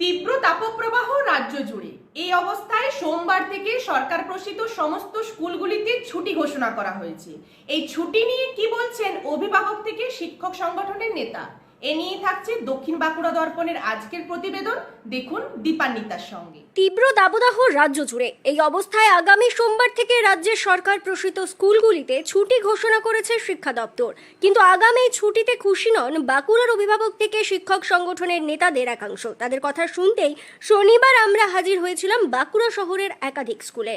তীব্র তাপপ্রবাহ রাজ্য জুড়ে। এই অবস্থায় সোমবার থেকে সরকার প্রসিত সমস্ত স্কুলগুলিতে ছুটি ঘোষণা করা হয়েছে। এই ছুটি নিয়ে কি বলছেন অভিভাবক থেকে শিক্ষক সংগঠনের নেতা? তীব্র রাজ্য জুড়ে। এই অবস্থায় আগামী সোমবার থেকে রাজ্যের সরকার স্কুলগুলিতে ছুটি ঘোষণা করেছে শিক্ষা দপ্তর। কিন্তু আগামী ছুটিতে খুশি নন বাঁকুড়ার অভিভাবক থেকে শিক্ষক সংগঠনের নেতাদের একাংশ। তাদের কথা শুনতেই শনিবার আমরা হাজির হয়েছিলাম বাঁকুড়া শহরের একাধিক স্কুলে।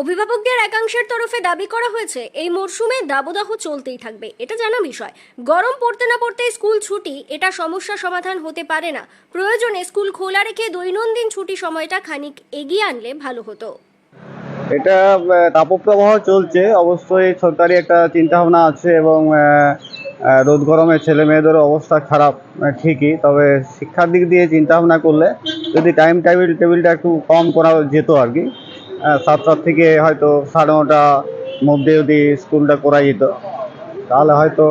অভিভাবকদের একাংশের তরফে দাবি করা হয়েছে, এই মরশুমে দাবদাহ চলতেই থাকবে। এটা জানা বিষয়। গরম পড়তে না পড়তে স্কুল ছুটি, এটা সমস্যা সমাধান হতে পারে না। প্রয়োজনে স্কুল খোলা রেখে দৈনন্দিন ছুটি সময়টা খানিক এগিয়ে আনলে ভালো হতো। এটা তাপপ্রবাহ চলছে। অবশ্যই সরকারি একটা চিন্তা ভাবনা আছে এবং রোদ গরমে ছেলে মেয়েদের অবস্থা খারাপ ঠিকই। তবে শিক্ষার দিক দিয়ে চিন্তা ভাবনা করলে যদি টাইম টেবিল টেবিলটা একটু কম করা যেত আর কি। সাতটার থেকে হয়তো সাড়ে নটার মধ্যে যদি স্কুলটা করা যেত তাহলে হয়তো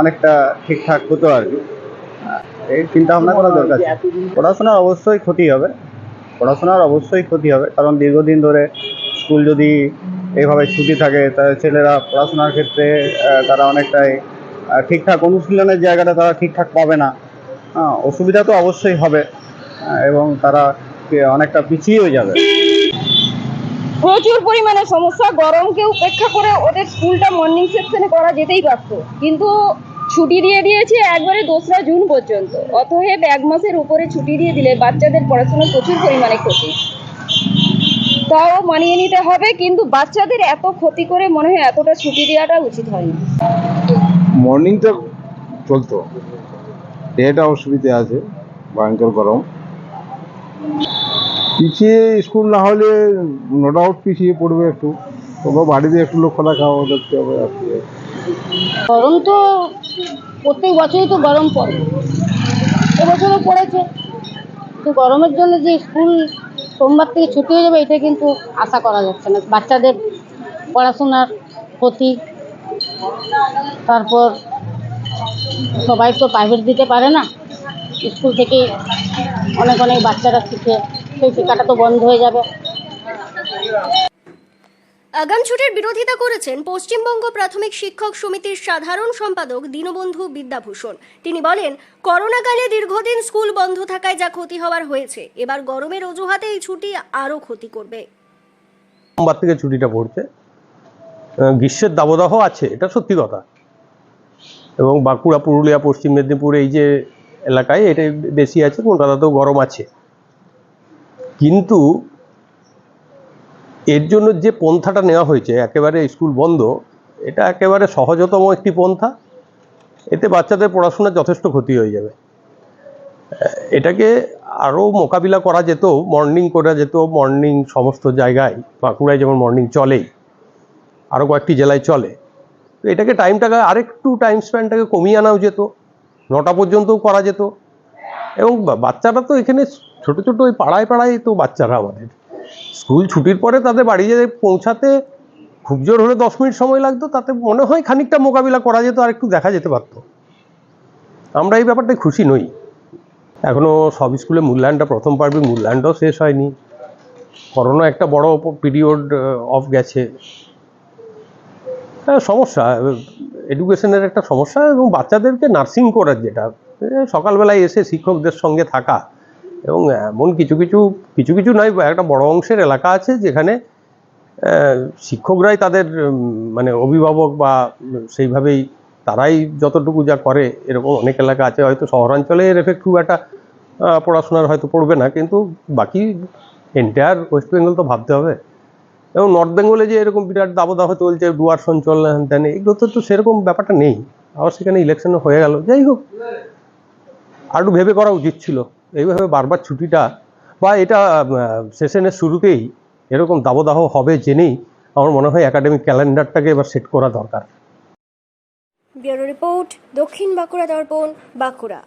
অনেকটা ঠিকঠাক হতো আর কি। এই চিন্তা ভাবনা করা দরকার পড়াশোনার অবশ্যই ক্ষতি হবে। পড়াশোনার অবশ্যই ক্ষতি হবে কারণ দীর্ঘদিন ধরে স্কুল যদি এইভাবে ছুটি থাকে তাহলে ছেলেরা পড়াশোনার ক্ষেত্রে তারা অনেকটাই ঠিকঠাক অনুশীলনের জায়গাটা তারা ঠিকঠাক পাবে না। হ্যাঁ, অসুবিধা তো অবশ্যই হবে এবং তারা অনেকটা পিছিয়েও যাবে। প্রচুর পরিমাণে সমস্যা গরমকে উপেক্ষা করে ওদের স্কুলটা মর্নিং সেকশনে করা যেতেই পারত কিন্তু ছুটি দিয়ে দিয়েছে একবারে দোসরা জুন পর্যন্ত। অতএব এক মাসের উপরে ছুটি দিয়ে দিলে বাচ্চাদের পড়াশোনা প্রচুর পরিমাণে ক্ষতি। তাও মানিয়ে নিতে হবে, কিন্তু বাচ্চাদের এত ক্ষতি করে মনে হয় এতটা ছুটি দেওয়াটা উচিত হয়নি। মর্নিংটা চলতো। ডেটা অসুবিধে আছে, ভয়ঙ্কর গরম। পিছিয়ে স্কুল না হলে নো ডাউট পিছিয়ে পড়বে একটু। তবে বাড়িতে একটু লক্ষ্য রাখা দেখতে হবে গরম তো প্রত্যেক বছরই তো গরম পড়ে। এবছরও পড়েছে। তো গরমের জন্য যে স্কুল সোমবার থেকে ছুটি হয়ে যাবে, এটা কিন্তু আশা করা যাচ্ছে না। বাচ্চাদের পড়াশোনার ক্ষতি। তারপর সবাই তো প্রাইভেট দিতে পারে না। স্কুল থেকে অনেক অনেক বাচ্চারা শিখে সেই তো বন্ধ হয়ে যাবে। আগাম ছুটির বিরোধিতা করেছেন পশ্চিমবঙ্গ প্রাথমিক শিক্ষক সমিতির সাধারণ সম্পাদক দীনবন্ধু বিদ্যাভূষণ। তিনি বলেন করোনাকালে দীর্ঘদিন স্কুল বন্ধ থাকায় যা ক্ষতি হওয়ার হয়েছে এবার গরমের অজুহাতে এই ছুটি আরও ক্ষতি করবে। সোমবার থেকে ছুটিটা পড়ছে। গ্রীষ্মের দাবদাহ আছে এটা সত্যি কথা। এবং বাঁকুড়া পুরুলিয়া পশ্চিম মেদিনীপুর এই যে এলাকায় এটা বেশি আছে কলকাতাতেও গরম আছে। কিন্তু এর জন্য যে পন্থাটা নেওয়া হয়েছে, একেবারে স্কুল বন্ধ, এটা একেবারে সহজতম একটি পন্থা। এতে বাচ্চাদের পড়াশোনার যথেষ্ট ক্ষতি হয়ে যাবে। এটাকে আরও মোকাবিলা করা যেত, মর্নিং করা যেত, মর্নিং সমস্ত জায়গায়, বাঁকুড়ায় যেমন মর্নিং চলেই, আরও কয়েকটি জেলায় চলে। তো এটাকে টাইমটাকে, আরেকটু টাইম স্প্যানটাকে কমিয়ে আনাও যেত, নটা পর্যন্তও করা যেত। এবং বাচ্চারা তো এখানে ছোট ছোট ওই পাড়ায় পাড়ায় তো বাচ্চারা আমাদের। স্কুল ছুটির পরে তাদের বাড়ি যেয়ে পৌঁছাতে খুব জোর হলে দশ মিনিট সময় লাগতো তাতে মনে হয় খানিকটা মোকাবিলা করা যেত আর একটু দেখা যেতে পারতো। আমরা এই ব্যাপারটায় খুশি নই। এখনও সব স্কুলে মূল্যায়নটা প্রথম পারবে মূল্যায়নটাও শেষ হয়নি। করোনা একটা বড় পিরিয়ড অফ গেছে। হ্যাঁ, সমস্যা এডুকেশনের একটা সমস্যা এবং বাচ্চাদেরকে নার্সিং করার যেটা সকালবেলায় এসে শিক্ষকদের সঙ্গে থাকা এবং এমন কিছু কিছু কিছু কিছু নয়, একটা বড় অংশের এলাকা আছে যেখানে শিক্ষকরাই তাদের মানে অভিভাবক বা সেইভাবেই তারাই যতটুকু যা করে, এরকম অনেক এলাকা আছে। হয়তো শহরাঞ্চলে এর এফেক্ট খুব একটা পড়াশোনার হয়তো পড়বে না, কিন্তু বাকি এন্টায়ার ওয়েস্ট বেঙ্গল তো ভাবতে হবে। এবং নর্থ বেঙ্গলে যে এরকম বিরাট দাবদাহ চলছে ডুয়ার্স অঞ্চল হ্যান এগুলো তো তো সেরকম ব্যাপারটা নেই। আবার সেখানে ইলেকশনও হয়ে গেল। যাই হোক, আর একটু ভেবে করা উচিত ছিল। এইভাবে বারবার ছুটিটা বা এটা সেশনের শুরুতেই এরকম দাবদাহ হবে জেনেই আমার মনে হয় একাডেমিক ক্যালেন্ডারটাকে এবার সেট করা দরকার। ব্যুরো রিপোর্ট দক্ষিণ বাঁকুড়া দর্পণ, বাঁকুড়া।